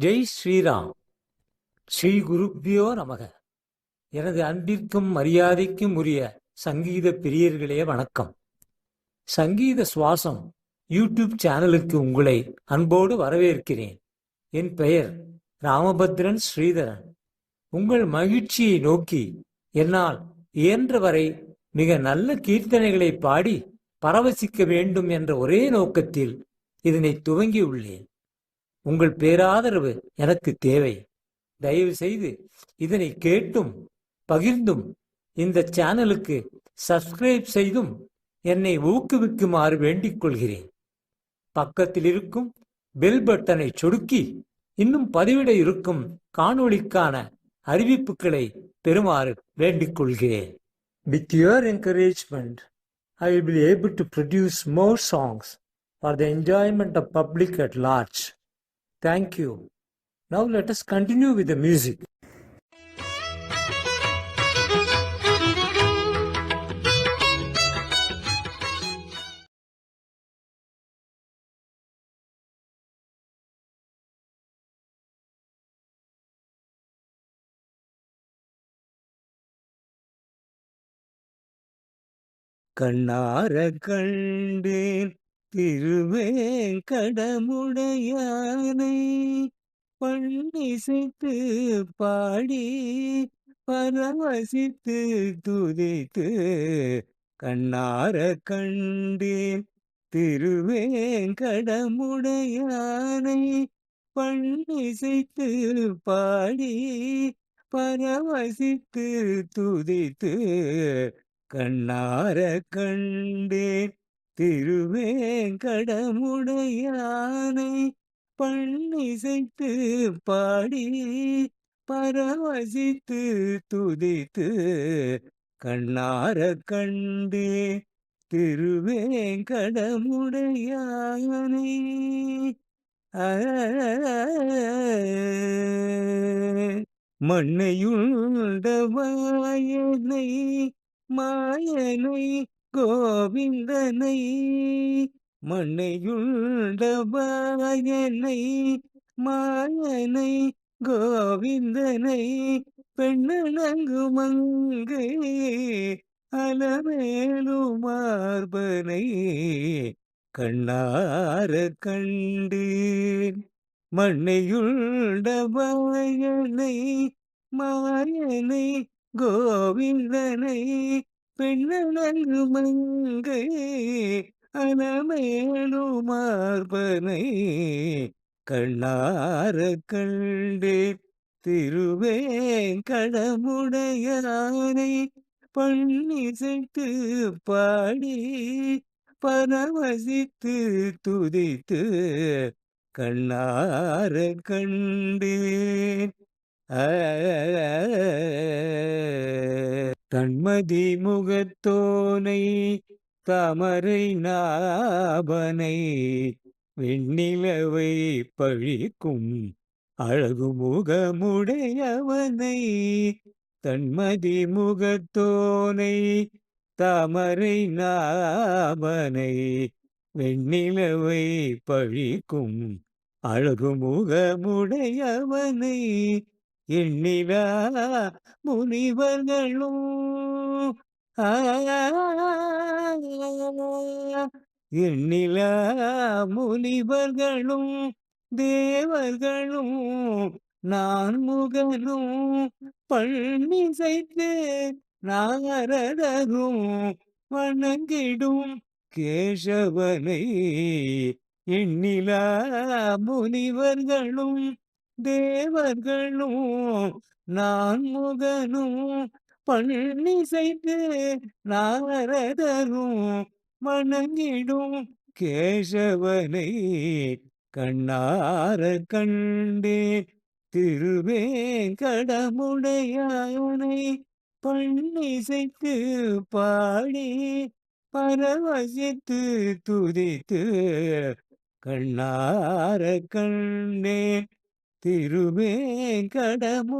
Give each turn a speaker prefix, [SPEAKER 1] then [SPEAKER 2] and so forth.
[SPEAKER 1] ஜெய் ஸ்ரீராம். ஸ்ரீ குருப்பியோ நமக. எனது அன்பிற்கும் மரியாதைக்கும் உரிய சங்கீத பிரியர்களே வணக்கம். சங்கீத சுவாசம் யூடியூப் சேனலுக்கு உங்களை அன்போடு வரவேற்கிறேன். என் பெயர் ராமபத்ரன் ஸ்ரீதரன். உங்கள் மகிழ்ச்சியை நோக்கி என்னால் இயன்றவரை மிக நல்ல கீர்த்தனைகளை பாடி பரவசிக்க வேண்டும் என்ற ஒரே நோக்கத்தில் இதனை துவங்கியுள்ளேன். உங்கள் பேராதரவு எனக்கு தேவை. தயவு செய்து இதனை கேட்டும் பகிர்ந்தும் இந்த சேனலுக்கு சப்ஸ்கிரைப் செய்தும் என்னை ஊக்குவிக்குமாறு வேண்டிக் கொள்கிறேன் பக்கத்தில் இருக்கும் பெல் பட்டனை சொடுக்கி இன்னும் பதிவிட இருக்கும் காணொளிக்கான அறிவிப்புகளை பெறுமாறு வேண்டிக் கொள்கிறேன் with your encouragement I will be able to produce more songs for the enjoyment of public at large Thank you. Now let us continue with the music. கண்ணார கண்டேன் திருவேங்கடமுடையானை பண்ணிசைத்து பாடி பரவசித்து துதித்து கண்ணார கண்டேன். திருவேங்கடமுடையானை பண்ணிசைத்து பாடி பரவசித்து துதித்து கண்ணார கண்டேன். திருவேங்கடமுடையானை பண்ணிசைத்து பாடி பரவசித்து துதித்து கண்ணார கண்டு திருவேங்கடமுடையானை. மண்ணையுண்டவாயனை மாயனை கோவிந்தனை மண்ணையுள்ளபாயனை மாயனை கோவிந்தனை பெண்ணனங்கு மங்கை அலமேலு மார்பனை கண்ணார கண்டு மண்ணையுள்ளபாயனை மாயனை கோவிந்தனை பெண்ணனங்கு மங்கை மார்பனை கண்ணார கண்டே திருவேங்கடமுடையானை பண்ணிசைத்து பாடி பரவசித்து துதித்து கண்ணார கண்டேன் தன்மதி முகத்தோனை தமரை நாபனை வெண்ணிலவை பழிக்கும் அழகு முகமுடையவனை தன்மதி முகத்தோனை தாமரை நாபனை வெண்ணிலவை பழிக்கும் அழகு முகமுடையவனை எண்ணிலா முனிவர்களும் எண்ணில முனிவர்களும் தேவர்களும் நான் முகனும் பழனிசைத்து நாரதரும் வணங்கிடும் கேசவனை எண்ணிலா முனிவர்களும் தேவர்களும் நான் முகனும் பண்ணிசைத்து நாரதரும் வணங்கிடும் கேசவனை கண்ணார கண்டே. திருவேங்கடமுடையானை பண்ணிசைத்து பாடி பரவசித்து துதித்து கண்ணார கண்டே. திருவே திருவேங்கடமுடையானை